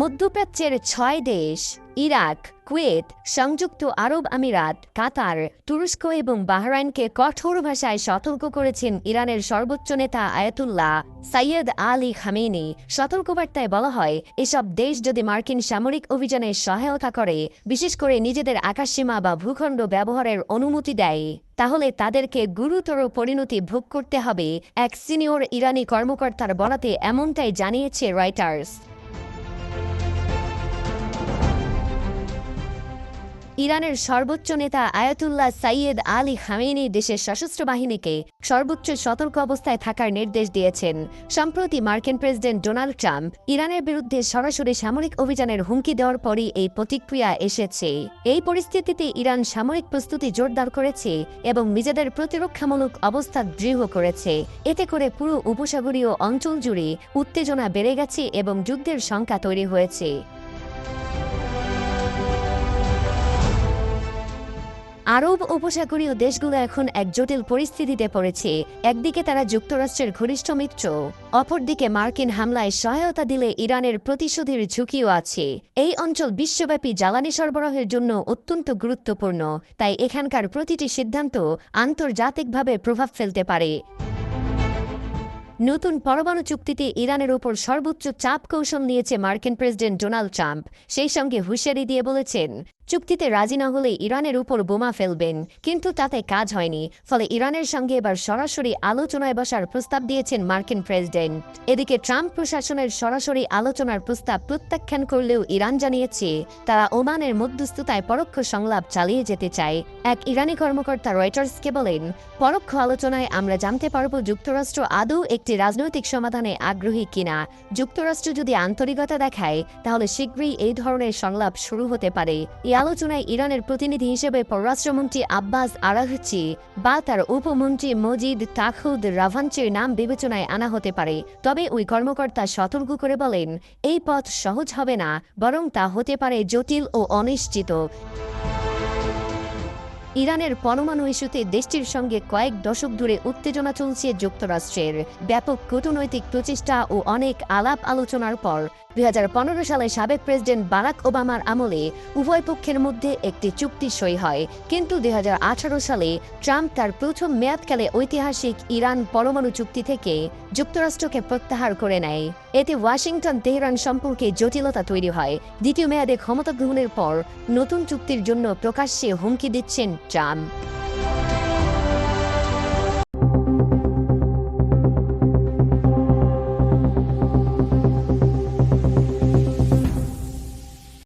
মধ্যপ্রাচ্যের ছয় দেশ, ইরাক, কুয়েত, সংযুক্ত আরব আমিরাত, কাতার, তুরস্ক এবং বাহরাইনকে কঠোর ভাষায় সতর্ক করেছেন ইরানের সর্বোচ্চ নেতা আয়াতুল্লাহ সাইয়দ আলী খামেনি সতর্কবার্তায় বলা হয়, এসব দেশ যদি মার্কিন সামরিক অভিযানে সহায়তা করে, বিশেষ করে নিজেদের আকাশসীমা বা ভূখণ্ড ব্যবহারের অনুমতি দেয়, তাহলে তাদেরকে গুরুতর পরিণতি ভোগ করতে হবে, এক সিনিয়র ইরানি কর্মকর্তার বলাতে এমনটাই জানিয়েছে রয়টার্স। ইরানের সর্বোচ্চ নেতা আয়াতুল্লাহ সাইয়েদ আলী খামেনি দেশের সশস্ত্র বাহিনীকে সর্বোচ্চ সতর্ক অবস্থায় থাকার নির্দেশ দিয়েছেন। সম্প্রতি মার্কিন প্রেসিডেন্ট ডোনাল্ড ট্রাম্প ইরানের বিরুদ্ধে সরাসরি সামরিক অভিযানের হুমকি দেওয়ার পরই এই প্রতিক্রিয়া এসেছে। এই পরিস্থিতিতে ইরান সামরিক প্রস্তুতি জোরদার করেছে এবং নিজেদের প্রতিরক্ষামূলক অবস্থা দৃঢ় করেছে। এতে করে পুরো উপসাগরীয় অঞ্চল জুড়ে উত্তেজনা বেড়ে গেছে এবং যুদ্ধের শঙ্কা তৈরি হয়েছে। আরব উপসাগরীয় দেশগুলো এখন এক জটিল পরিস্থিতিতে পড়েছে। একদিকে তারা যুক্তরাষ্ট্রের ঘনিষ্ঠ মিত্র, অপরদিকে মার্কিন হামলায় সহায়তা দিলে ইরানের প্রতিশোধের ঝুঁকিও আছে। এই অঞ্চল বিশ্বব্যাপী জ্বালানি সরবরাহের জন্য অত্যন্ত গুরুত্বপূর্ণ, তাই এখানকার প্রতিটি সিদ্ধান্ত আন্তর্জাতিকভাবে প্রভাব ফেলতে পারে। নতুন পরমাণু চুক্তিতে ইরানের ওপর সর্বোচ্চ চাপ কৌশল নিয়েছে মার্কিন প্রেসিডেন্ট ডোনাল্ড ট্রাম্প, সেই সঙ্গে হুঁশিয়ারি দিয়ে বলেছেন চুক্তিতে রাজি না হলে ইরানের উপর বোমা ফেলবেন, কিন্তু তাতে কাজ হয়নি। ফলে ইরানের সঙ্গে এবার সরাসরি আলোচনায় বসার প্রস্তাব দিয়েছেন মার্কিন প্রেসিডেন্ট। এদিকে ট্রাম্প প্রশাসনের সরাসরি আলোচনার প্রস্তাব প্রত্যাখ্যান করলেও ইরান জানিয়েছে, তারা ওমানের মধ্যস্থতায় পরোক্ষ সংলাপ চালিয়ে যেতে চায়। এক ইরানি কর্মকর্তা রয়টার্সকে বলেন, পরোক্ষ আলোচনায় আমরা জানতে পারব যুক্তরাষ্ট্র আদৌ একটি রাজনৈতিক সমাধানে আগ্রহী কিনা। যুক্তরাষ্ট্র যদি আন্তরিকতা দেখায়, তাহলে শীঘ্রই এই ধরনের সংলাপ শুরু হতে পারে। আলোচনায় ইরানের প্রতিনিধি হিসেবে পররাষ্ট্রমন্ত্রী আব্বাস আরাহচি বা তার উপমন্ত্রী মজিদ তাখুদ রাভানচির নাম বিবেচনায় আনা হতে পারে। তবে ওই কর্মকর্তা সতর্ক করে বলেন, এই পথ সহজ হবে না, বরং তা হতে পারে জটিল ও অনিশ্চিত। ইরানের পরমাণু ইস্যুতে দেশটির সঙ্গে কয়েক দশক ধরে উত্তেজনা চলছে যুক্তরাষ্ট্রের। ব্যাপক কূটনৈতিক প্রচেষ্টা ও অনেক আলাপ আলোচনার পর দুই হাজার পনেরো সালে সাবেক প্রেসিডেন্ট বারাক ওবামার আমলে উভয় পক্ষের মধ্যে একটি চুক্তি সই হয়। কিন্তু দুই হাজার আঠারো সালে ট্রাম্প তার প্রথম মেয়াদকালে ঐতিহাসিক ইরান পরমাণু চুক্তি থেকে যুক্তরাষ্ট্রকে প্রত্যাহার করে নেয়। এতে ওয়াশিংটন, তেহরান সম্পর্কে জটিলতা তৈরি হয়। দ্বিতীয় মেয়াদে ক্ষমতা গ্রহণের পর নতুন চুক্তির জন্য প্রকাশ্যে হুমকি দিচ্ছেন ট্রাম্প